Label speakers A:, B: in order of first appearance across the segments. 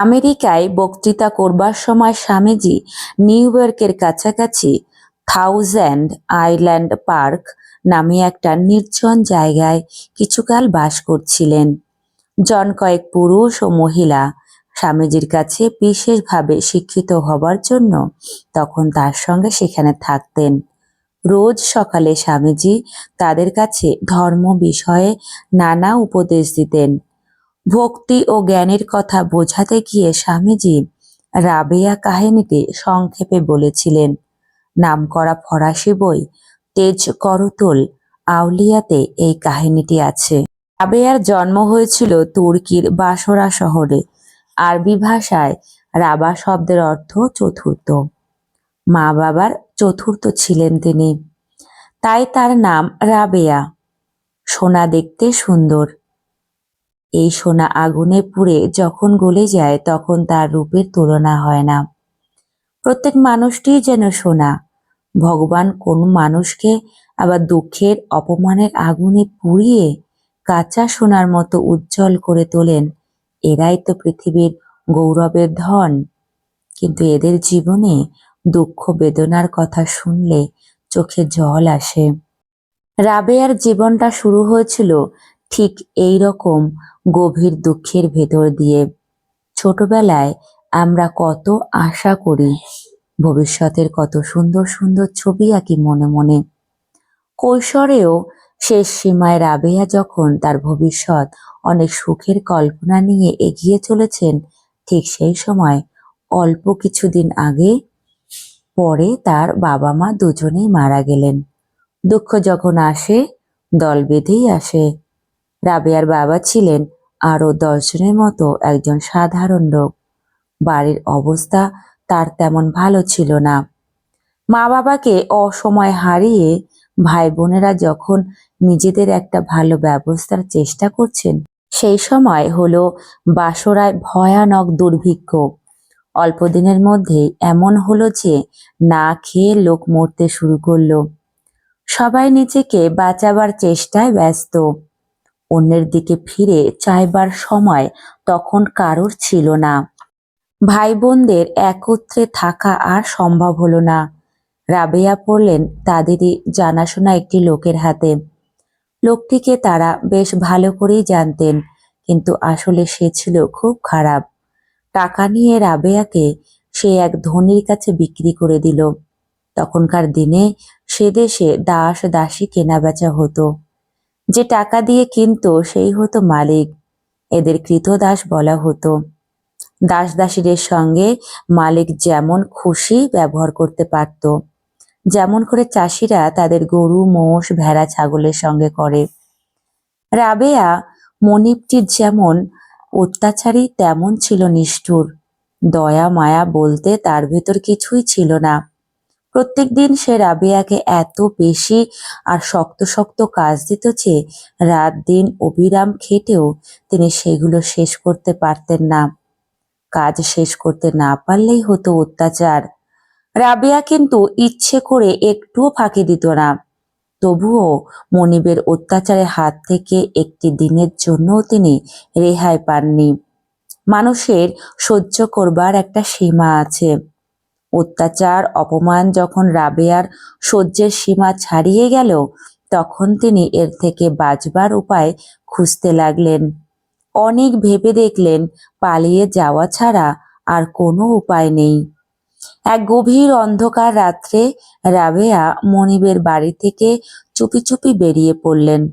A: আমেরিকায় বক্তৃতা করবার সময় স্বামীজি নিউ ইয়র্কের কাছাকাছি থাউজ্যান্ড আইল্যান্ড পার্ক নামে একটা নির্জন জায়গায় কিছুকাল বাস করছিলেন। জন কয়েক পুরুষ ও মহিলা স্বামীজির কাছে বিশেষভাবে শিক্ষিত হবার জন্য তখন তার সঙ্গে সেখানে থাকতেন। রোজ সকালে স্বামীজি তাদের কাছে ধর্ম বিষয়ে নানা উপদেশ দিতেন। ভক্তি ও জ্ঞানের কথা বোঝাতে গিয়ে স্বামীজি রাবেয়া কাহিনীটি সংক্ষেপে বলেছিলেন। নামকরা ফরাসি বই তেজ করতল আউলিয়াতে এই কাহিনীটি আছে। রাবেয়ার জন্ম হয়েছিল তুর্কির বাসরা শহরে। আরবি ভাষায় রাবা শব্দের অর্থ চতুর্থ। মা বাবার চতুর্থ ছিলেন তিনি। তাই তার নাম রাবেয়া। সোনা দেখতে সুন্দর। এই সোনা আগুনে পুড়ে যখন গলে যায়, তখন তার রূপের তুলনা হয় না। প্রত্যেক মানুষটি যেন সোনা। ভগবান কোন মানুষকে আবার দুঃখের, অপমানের আগুনে পুড়িয়ে কাঁচা সোনার মতো উজ্জ্বল করে তোলেন। এরাই তো পৃথিবীর গৌরবের ধন। কিন্তু এদের জীবনে দুঃখ, বেদনার কথা শুনলে চোখে জল আসে। রাবেয়ার জীবনটা শুরু হয়েছিল ঠিক এই রকম গভীর দুঃখের ভেতর দিয়ে ছোটবেলায় আমরা কত আশা করি, ভবিষ্যতের কত সুন্দর সুন্দর ছবি আঁকি মনে মনে। কৈশোরেও শেষ সীমায় রাবেয়া যখন তার ভবিষ্যৎ অনেক সুখের কল্পনা নিয়ে এগিয়ে চলেছেন, ঠিক সেই সময় অল্প কিছুদিন আগে, পরে তার বাবা মা দুজনেই মারা গেলেন। দুঃখ যখন আসে, দল বেঁধেই আসে। রাবেয়ার বাবা ছিলেন আরও দশজনের মতো একজন সাধারণ লোক। বাড়ির অবস্থা তার তেমন ভালো ছিল না। মা বাবাকে অসময় হারিয়ে ভাই বোনেরা যখন নিজেদের একটা ভালো ব্যবস্থার চেষ্টা করছেন, সেই সময় হলো বাসরায় ভয়ানক দুর্ভিক্ষ। অল্প দিনের মধ্যেই এমন হলো যে না খেয়ে লোক মরতে শুরু করল। সবাই নিজেকে বাঁচাবার চেষ্টায় ব্যস্ত। অন্যের দিকে ফিরে চাইবার সময় তখন কারোর ছিল না। ভাই বোনদের একত্রে থাকা আর সম্ভব হলো না। রাবেয়া পড়লেন তাদেরই জানাশোনা একটি লোকের হাতে। লোকটিকে তারা বেশ ভালো করেই জানতেন, কিন্তু আসলে সে ছিল খুব খারাপ। টাকা নিয়ে রাবেয়াকে সে এক ধনির কাছে বিক্রি করে দিল। তখনকার দিনে সে দেশে দাস দাসী কেনাবেচা হতো। যে টাকা দিয়ে কিনতো, সেই হতো মালিক। এদের কৃতদাস বলা হতো। দাস দাসীদের সঙ্গে মালিক যেমন খুশি ব্যবহার করতে পারত, যেমন করে চাষিরা তাদের গরু, মোষ, ভেড়া, ছাগলের সঙ্গে করে। রাবেয়া মনিপটির যেমন অত্যাচারী তেমন ছিল নিষ্ঠুর। দয়া, মায়া বলতে তার ভেতর কিছুই ছিল না। প্রত্যেক দিন সে রাবেয়াকে এত বেশি আর শক্ত শক্ত কাজ দিত যে রাত দিন অবিরাম খেটেও তিনি সেগুলো শেষ করতে পারতেন না। কাজ শেষ করতে না পারলেই হতো অত্যাচার। রাবেয়া কিন্তু ইচ্ছে করে একটুও ফাঁকি দিত না। তবুও মনিবের অত্যাচারের হাত থেকে একটি দিনের জন্যও তিনি রেহাই পাননি। মানুষের সহ্য করবার একটা সীমা আছে। অত্যাচার, অপমান যখন রাবেয়ার সহ্যের সীমা ছাড়িয়ে গেল, তখন তিনি এর থেকে বাঁচবার উপায় খুঁজতে লাগলেন। অনেক ভেবে দেখলেন, পালিয়ে যাওয়া ছাড়া আর কোনো উপায় নেই। এক গভীর অন্ধকার রাত্রে রাবেয়া মনিবের বাড়ি থেকে চুপি চুপি বেরিয়ে পড়লেন।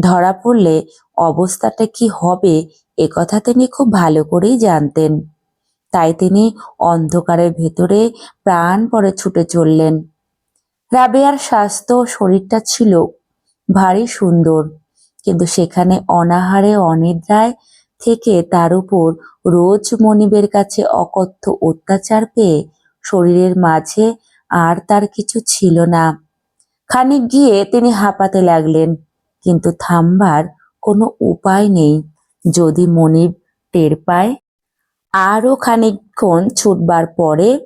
A: ধরা পড়লে অবস্থাটা কি হবে একথা তিনি খুব ভালো করেই জানতেন। তাই তিনি অন্ধকারের ভেতরে প্রাণ পরে ছুটে চললেন। রাবেয়ার স্বাস্থ্য শরীরটা ছিল ভারী সুন্দর, কিন্তু সেখানে অনাহারে অনিদ্রায় থেকে তার উপর রোজ মনিবের কাছে অকথ্য অত্যাচার পেয়ে শরীরের মাঝে আর তার কিছু ছিল না। খানিক গিয়ে তিনি হাঁপাতে লাগলেন, কিন্তু থামবার কোনো উপায় নেই। যদি মনিব টের পায় আরও খানিকক্ষণ ছুটবার পরে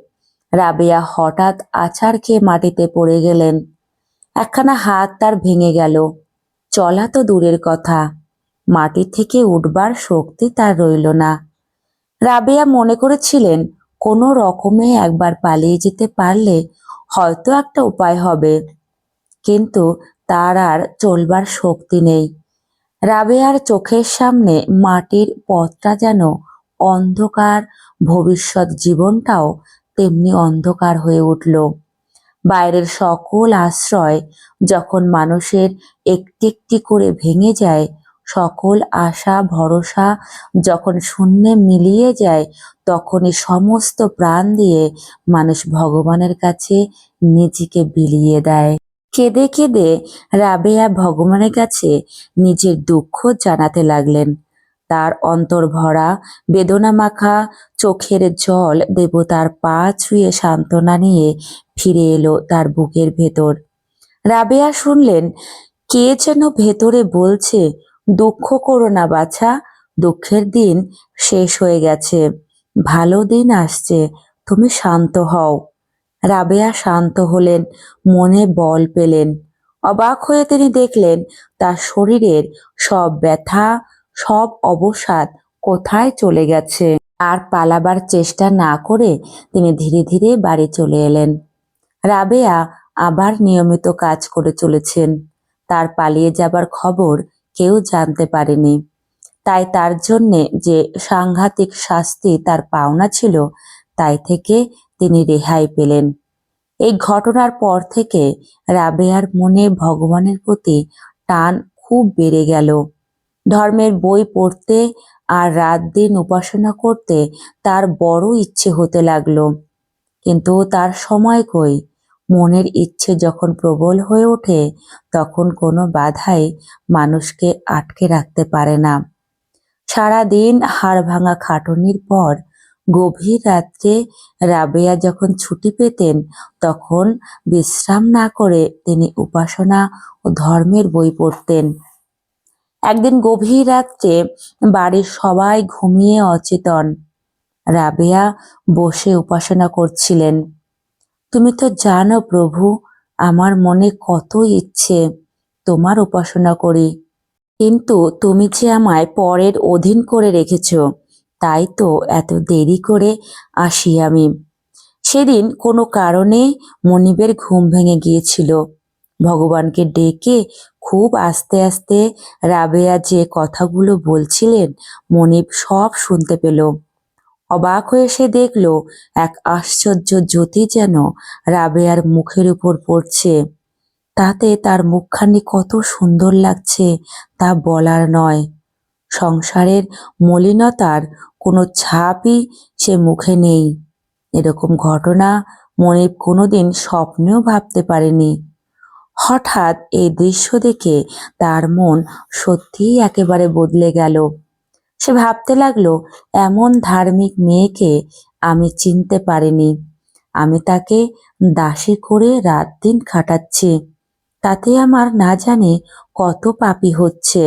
A: রাবেয়া হঠাৎ আছাড় খেয়ে মাটিতে পড়ে গেলেন। একখানা হাত তার ভেঙে গেল। চলা তো দূরের কথা। মাটি থেকে উঠবার শক্তি তার রইল না। রাবেয়া মনে করেছিলেন, কোনো রকমে একবার পালিয়ে যেতে পারলে হয়তো একটা উপায় হবে। কিন্তু তার আর চলবার শক্তি নেই। রাবেয়ার চোখের সামনে মাটির পথটা যেন অন্ধকার ভবিষ্যৎ জীবনটাও তেমনি অন্ধকার হয়ে উঠল। বাইরের সকল আশ্রয় যখন মানুষের একটি একটি করে ভেঙে যায়, সকল আশা, ভরসা যখন শূন্যে মিলিয়ে যায়, তখনই সমস্ত প্রাণ দিয়ে মানুষ ভগবানের কাছে নিজেকে বিলিয়ে দেয়। কেঁদে কেঁদে রাবেয়া ভগবানের কাছে নিজের দুঃখ জানাতে লাগলেন। তার অন্তর ভরা, বেদনা মাখা চোখের জল দেবতার পা ছুঁয়ে সান্ত্বনা নিয়ে ফিরে এলো তার বুকের ভেতর। রাবেয়া শুনলেন, কে যেন ভেতরে বলছে, দুঃখ করো না বাছা, দুঃখের দিন শেষ হয়ে গেছে, ভালো দিন আসছে, তুমি শান্ত হও। রাবেয়া শান্ত হলেন, মনে বল পেলেন। অবাক হয়ে তিনি দেখলেন, তার শরীরের সব ব্যথা সব অবসাদ কোথায় চলে গেছে? আর পালাবার চেষ্টা না করে তিনি ধীরে ধীরে বাড়ি চলে এলেন। রাবেয়া আবার নিয়মিত কাজ করে চলেছেন। তার পালিয়ে যাবার খবর কেউ জানতে পারেনি। তাই তার জন্যে যে সাংঘাতিক শাস্তি তার পাওনা ছিল, তাই থেকে তিনি রেহাই পেলেন। এই ঘটনার পর থেকে রাবেয়ার মনে ভগবানের প্রতি টান খুব বেড়ে গেল। ধর্মের বই পড়তে আর রাত দিন উপাসনা করতে তার বড় ইচ্ছে হতে লাগল। কিন্তু তার সময় কই? মনের ইচ্ছে যখন প্রবল হয়ে ওঠে, তখন কোনো বাধাই মানুষকে আটকে রাখতে পারে না। সারাদিন হাড় ভাঙা খাটুনির পর গভীর রাত্রে রাবেয়া যখন ছুটি পেতেন, তখন বিশ্রাম না করে তিনি উপাসনা ও ধর্মের বই পড়তেন। একদিন গভীর রাত্রে বাড়ির সবাই ঘুমিয়ে অচেতন। রাবেয়া বসে উপাসনা করছিলেন। তুমি তো জানো প্রভু, আমার মনে কত ইচ্ছে তোমার উপাসনা করি। কিন্তু তুমি যে আমায় পরের অধীন করে রেখেছ, তাই তো এত দেরি করে আসি আমি। সেদিন কোনো কারণে মনিবের ঘুম ভেঙে গিয়েছিল। ভগবানকে ডেকে খুব আস্তে আস্তে রাবেয়া যে কথাগুলো বলছিলেন মনিব সব শুনতে পেল। অবাক হয়ে সে দেখল, এক আশ্চর্য জ্যোতি যেন রাবেয়ার মুখের উপর পড়ছে। তাতে তার মুখখানি কত সুন্দর লাগছে তা বলার নয়। সংসারের মলিনতার কোনো ছাপই সে মুখে নেই। এরকম ঘটনা মনিব কোনোদিন স্বপ্নেও ভাবতে পারেনি। হঠাৎ এই দৃশ্য দেখে তার মন সত্যিই একেবারে বদলে গেল। সে ভাবতে লাগল, এমন ধার্মিক মেয়েকে আমি চিনতে পারিনি। আমি তাকে দাসী করে রাত দিন খাটাচ্ছি। তাতে আমার না জানি কত পাপি হচ্ছে।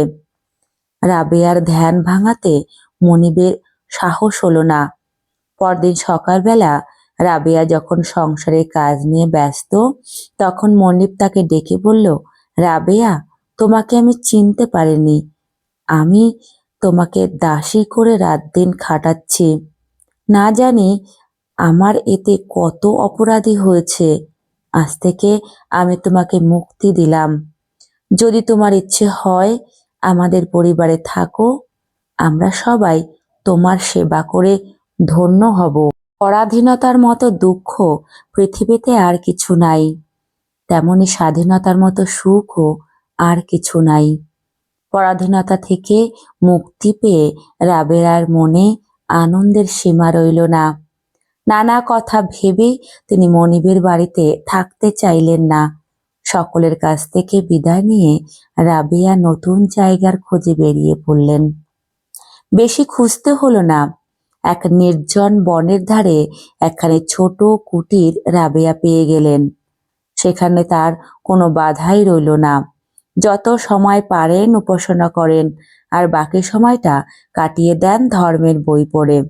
A: রাবেয়ার ধ্যান ভাঙাতে মনিবের সাহস হলো না। পরদিন সকালবেলা রাবেয়া যখন সংসারের কাজ নিয়ে ব্যস্ত, তখন মনিব তাকে ডেকে বলল, রাবেয়া, তোমাকে আমি চিনতে পারিনি। আমি তোমাকে দাসী করে রাত দিন খাটাচ্ছি। না জানি আমার এতে কত অপরাধী হয়েছে। আজ থেকে আমি তোমাকে মুক্তি দিলাম। যদি তোমার ইচ্ছে হয় আমাদের পরিবারে থাকো, আমরা সবাই তোমার সেবা করে ধন্য হব। পরাধীনতার মতো দুঃখ পৃথিবীতে আর কিছু নাই। তেমনি স্বাধীনতার মতো সুখও আর কিছু নাই। পরাধীনতা থেকে মুক্তি পেয়ে রাবেরার মনে আনন্দের সীমা রইল না। নানা কথা ভেবে তিনি মনিবের বাড়িতে থাকতে চাইলেন না। সকলের কাছ থেকে বিদায় নিয়ে রাবেয়া নতুন জায়গার খোঁজে বেরিয়ে পড়লেন। বেশি খুঁজতে হলো না। এক নির্জন বনের ধারে একখানে ছোট কুটির রাবেয়া পেয়ে গেলেন। সেখানে তার কোনো বাধাই রইল না। যত সময় পারেন উপাসনা করেন, আর বাকি সময়টা কাটিয়ে দেন ধর্মের বই পড়ে।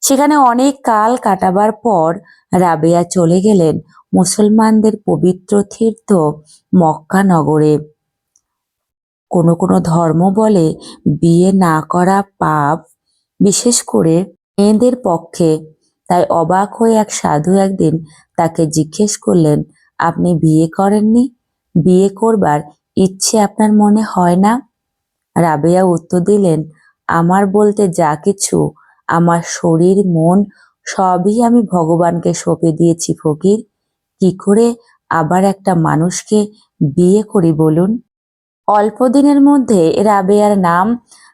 A: সেখানে অনেক কাল কাটাবার পর রাবেয়া চলে গেলেন মুসলমানদের পবিত্র তীর্থ মক্কা নগরে। কোনো কোনো ধর্ম বলে বিয়ে না করা পাপ বিশেষ করে মেয়েদের পক্ষে। তাই অবাক হয়ে এক সাধু একদিন তাকে জিজ্ঞেস করলেন, আপনি বিয়ে করেননি? বিয়ে করবার ইচ্ছে আপনার মনে হয় না? রাবেয়া উত্তর দিলেন, আমার বলতে যা কিছু, আমার শরীর, মন, সবই আমি ভগবানকে সঁপে দিয়েছি ফকির। কি করে আবার একটা মানুষকে বিয়ে করি বলুন? অল্প দিনের মধ্যে রাবেয়ার নাম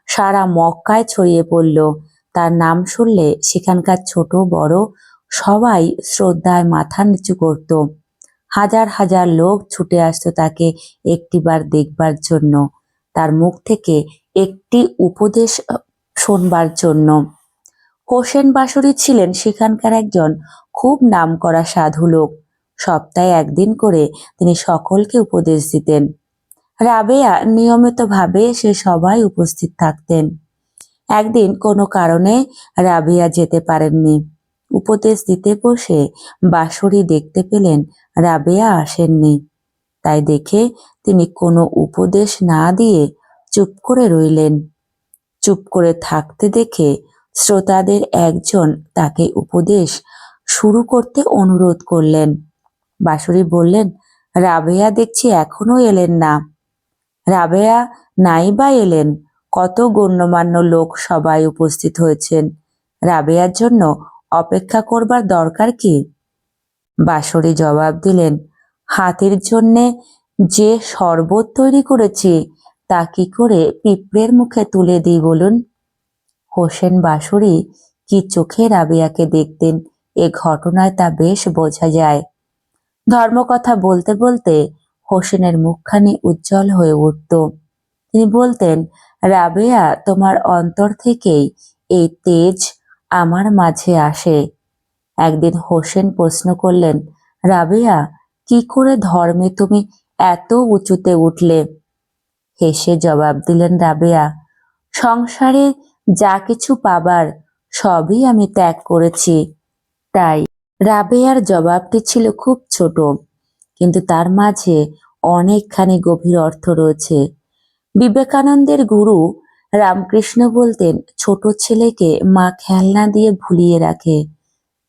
A: সারা মক্কায় ছড়িয়ে পড়ল। তার নাম শুনলে সেখানকার ছোট, বড় সবাই শ্রদ্ধায় মাথা নিচু করত। হাজার হাজার লোক ছুটে আসতো তাকে একটিবার দেখবার জন্য। তার মুখ থেকে একটি উপদেশ শোনবার জন্য। হোসেন বাসুরি ছিলেন সেখানকার একজন খুব নামকরা সাধু লোক। সপ্তাহে একদিন করে তিনি সকলকে উপদেশ দিতেন। রাবেয়া নিয়মিতভাবে সে সবাই উপস্থিত থাকতেন। একদিন কোনো কারণে রাবেয়া যেতে পারেননি। উপদেশ দিতে বসে বাঁশরি দেখতে পেলেন রাবেয়া আসেননি। তাই দেখে তিনি কোনো উপদেশ না দিয়ে চুপ করে রইলেন। চুপ করে থাকতে দেখে শ্রোতাদের একজন তাকে উপদেশ শুরু করতে অনুরোধ করলেন। বাঁশুরি বললেন, রাবেয়া দেখছি এখনও এলেন না। রাবেয়া, নাই বা এলেন? কত গণ্যমান্য লোক সবাই উপস্থিত হয়েছেন। রাবেয়ার জন্য অপেক্ষা করবার দরকার কি? বাঁশরি জবাব দিলেন, হাতির জন্যে যে শরবত তৈরি করেছি, তা কি করে পিঁপড়ের মুখে তুলে দিই বলুন? হোসেন বাঁশুরি কি চোখে রাবেয়াকে দেখতেন, এ ঘটনায় তা বেশ বোঝা যায়। ধর্মকথা বলতে বলতে হোসেনের মুখখানি উজ্জ্বল হয়ে উঠত। তিনি বলতেন, রাবেয়া, তোমার অন্তর থেকেই এই তেজ আমার মাঝে আসে। একদিন হোসেন প্রশ্ন করলেন, রাবেয়া, কি করে ধর্মে তুমি এত উঁচুতে উঠলে? হেসে জবাব দিলেন, রাবেয়া, সংসারে যা কিছু পাবার সবই আমি ত্যাগ করেছি। তাই রাবেয়ার জবাবটি ছিল খুব ছোট। কিন্তু তার মাঝে অনেকখানি গভীর অর্থ রয়েছে। বিবেকানন্দের গুরু রামকৃষ্ণ বলতেন, ছোট ছেলেকে মা খেলনা দিয়ে ভুলিয়ে রাখে।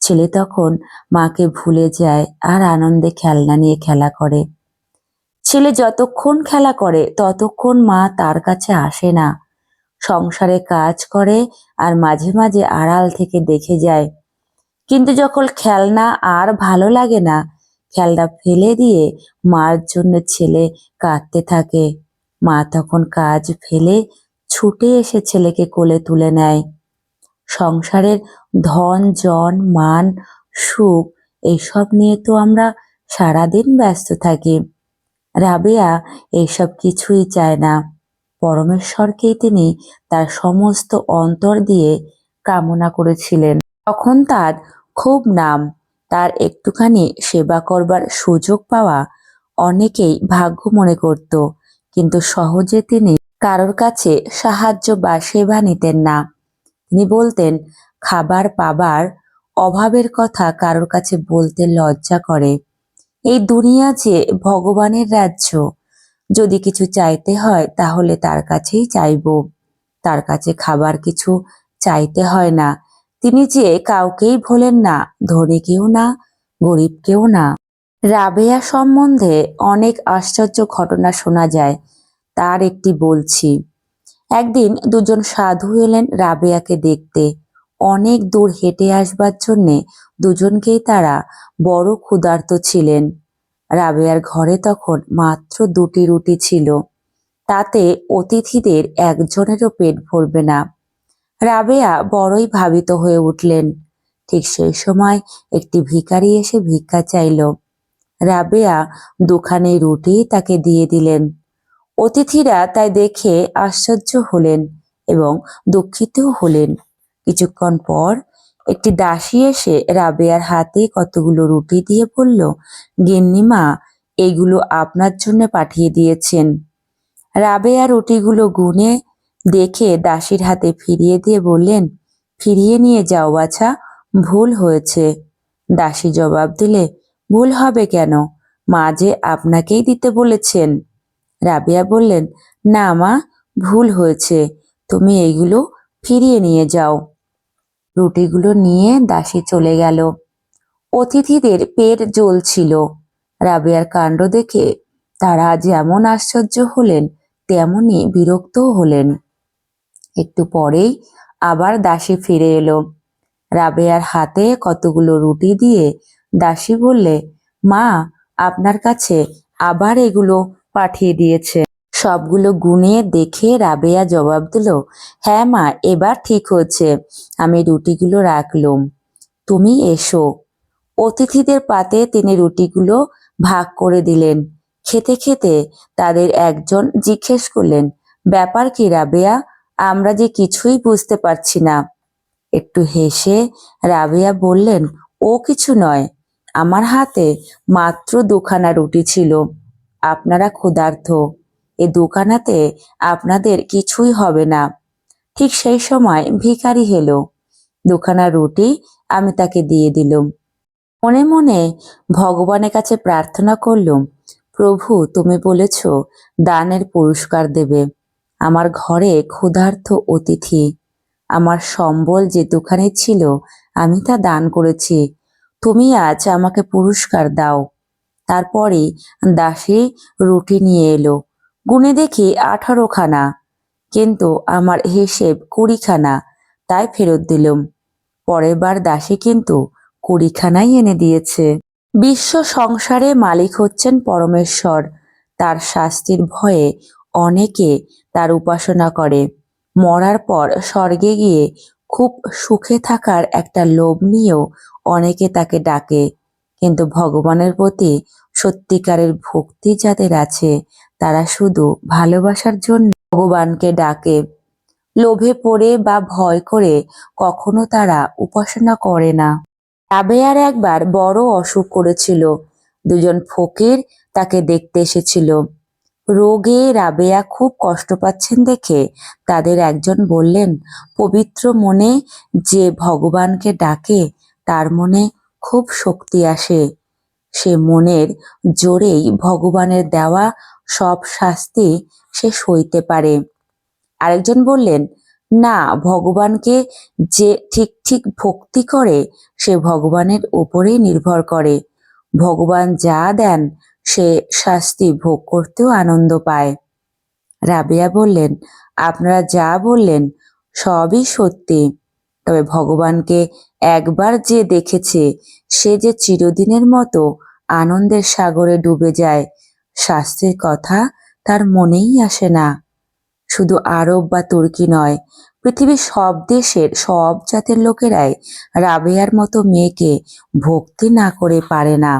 A: ছেলে তখন মাকে ভুলে যায় আর আনন্দে খেলনা নিয়ে খেলা করে। ছেলে যতক্ষণ খেলা করে, ততক্ষণ মা তার কাছে আসে না। সংসারে কাজ করে আর মাঝে মাঝে আড়াল থেকে দেখে যায়। কিন্তু যখন খেলনা আর ভালো লাগে না খেলনা ফেলে দিয়ে মার জন্য ছেলে কাঁদতে থাকে। মা তখন কাজ ফেলে ছুটে এসে ছেলেকে কোলে তুলে নেয়। সংসারের ধন, জন, মান, সুখ এইসব নিয়ে তো আমরা সারাদিন ব্যস্ত থাকি। রাবেয়া এইসব কিছুই চায় না। পরমেশ্বরকেই তিনি তার সমস্ত অন্তর দিয়ে কামনা করেছিলেন। তখন তার খুব নাম তার একটুখানি সেবা করবার সুযোগ পাওয়া অনেকেই ভাগ্য মনে করত, কিন্তু সহজে তিনি কারোর কাছে সাহায্য বা সেবা নিতেন না। তিনি বলতেন, খাবার পাবার অভাবের কথা কারোর কাছে বলতে লজ্জা করে। এই দুনিয়া যে ভগবানের রাজ্য, যদি কিছু চাইতে হয় তাহলে তার কাছেই চাইব। তার কাছে খাবার কিছু চাইতে হয় না তিনি যে কাউকেই ভোলেন না, ধনী কেউ না, গরিব কেউ না। রাবেয়া সম্বন্ধে অনেক আশ্চর্য ঘটনা শোনা যায়, তার একটি বলছি। একদিন দুজন সাধু এলেন রাবেয়াকে দেখতে। অনেক দূর হেঁটে আসবার জন্যে দুজনকেই তারা বড় ক্ষুধার্ত ছিলেন। রাবেয়ার ঘরে তখন মাত্র দুটি রুটি ছিল। তাতে অতিথিদের একজনেরও পেট ভরবে না। রাবেয়া বড়ই ভাবিত হয়ে উঠলেন। ঠিক সেই সময় একটি ভিখারি এসে ভিক্ষা চাইল। রাবেয়া দুখানে রুটি তাকে দিয়ে দিলেন। অতিথিরা তাই দেখে আশ্চর্য হলেন এবং দুঃখিতও হলেন। কিছুক্ষণ পর একটি দাসী এসে রাবেয়ার হাতে কতগুলো রুটি দিয়ে বলল, গিন্নিমা, এগুলো আপনার জন্য পাঠিয়ে দিয়েছেন। রাবেয়া রুটিগুলো গুনে দেখে দাসীর হাতে ফিরিয়ে দিয়ে বললেন, ফিরিয়ে নিয়ে যাও বাছা, ভুল হয়েছে। দাসী জবাব দিলে, ভুল হবে কেন? মা যে আপনাকেই দিতে বলেছেন। রাবিয়া বললেন, না মা, ভুল হয়েছে। তুমি এইগুলো ফিরিয়ে নিয়ে যাও। রুটিগুলো নিয়ে দাসী চলে গেল। অতিথিদের পেট জ্বলছিল। রাবিয়ার কাণ্ড দেখে তারা যেমন আশ্চর্য হলেন, তেমনি বিরক্তও হলেন। একটু পরেই আবার দাসী ফিরে এলো। রাবেয়ার হাতে কতগুলো রুটি দিয়ে দাসী বললে, মা, আপনার কাছে আবার এগুলো পাঠিয়ে দিয়েছে। সবগুলো গুনে দেখে রাবেয়া জবাব দিল হ্যাঁ মা, এবার ঠিক হচ্ছে আমি রুটিগুলো রাখলুম। তুমি এসো। অতিথিদের পাতে তিনি রুটিগুলো ভাগ করে দিলেন। খেতে খেতে তাদের একজন জিজ্ঞেস করলেন, ব্যাপার কি রাবেয়া? আমরা যে কিছুই বুঝতে পারছি না। একটু হেসে রাবেয়া বললেন, ও কিছু নয়। আমার হাতে মাত্র দুখানা রুটি ছিল। আপনারা ক্ষুধার্ত। এ দুখানাতে আপনাদের কিছুই হবে না। ঠিক সেই সময় ভিখারি হেলো দুখানা রুটি আমি তাকে দিয়ে দিলুম। মনে মনে ভগবানের কাছে প্রার্থনা করলুম, প্রভু, তুমি বলেছ, দানের পুরস্কার দেবে। আমার ঘরে ক্ষুধার্ত অতিথি। আমার সম্বল যে দোকানে ছিল, আমি তা দান করেছি। তুমি আজ আমাকে পুরস্কার দাও। তারপরে দাসী রুটি নিয়ে এলো। গুনে দেখি আঠারো খানা কিন্তু আমার হিসেব কুড়িখানা, তাই ফেরত দিলুম। পরের বার দাসী কিন্তু কুড়িখানাই এনে দিয়েছে। বিশ্ব সংসারে মালিক হচ্ছেন পরমেশ্বর। তার শাস্তির ভয়ে অনেকে তার উপাসনা করে। মরার পর স্বর্গে গিয়ে খুব সুখে থাকার একটা লোভ নিয়েও অনেকে তাকে ডাকে। কিন্তু ভগবানের প্রতি সত্যিকারের ভক্তি যাদের আছে, তারা শুধু ভালোবাসার জন্য ভগবানকে ডাকে। লোভে পড়ে বা ভয় করে কখনো তারা উপাসনা করে না। রাবেয়ার একবার বড় অসুখ করেছিল। দুজন ফকির তাকে দেখতে এসেছিল। রোগে রাবেয়া খুব কষ্ট পাচ্ছেন দেখে। তাদের একজন বললেন, পবিত্র মনে যে ভগবানকে ডাকে, তার মনে খুব শক্তি আসে। সে মনের জোরেই ভগবানের দেওয়া সব শাস্তি সে সইতে পারে। আরেকজন বললেন, না, ভগবানকে যে ঠিক ঠিক ভক্তি করে, সে ভগবানের উপরেই নির্ভর করে। ভগবান যা দেন সে শাস্তি ভোগ করতেও আনন্দ পায়। রাবেয়া বললেন, আপনারা যা বললেন সবই সত্যি। তবে ভগবানকে একবার যে দেখেছে, সে যে চিরদিনের মতো আনন্দের সাগরে ডুবে যায়, শাস্তির কথা তার মনেই আসে না। শুধু আরব বা তুর্কি নয়, পৃথিবীর সব দেশের সব জাতের লোকেরাই রাবেয়ার মতো মেয়েকে ভক্তি না করে পারে না।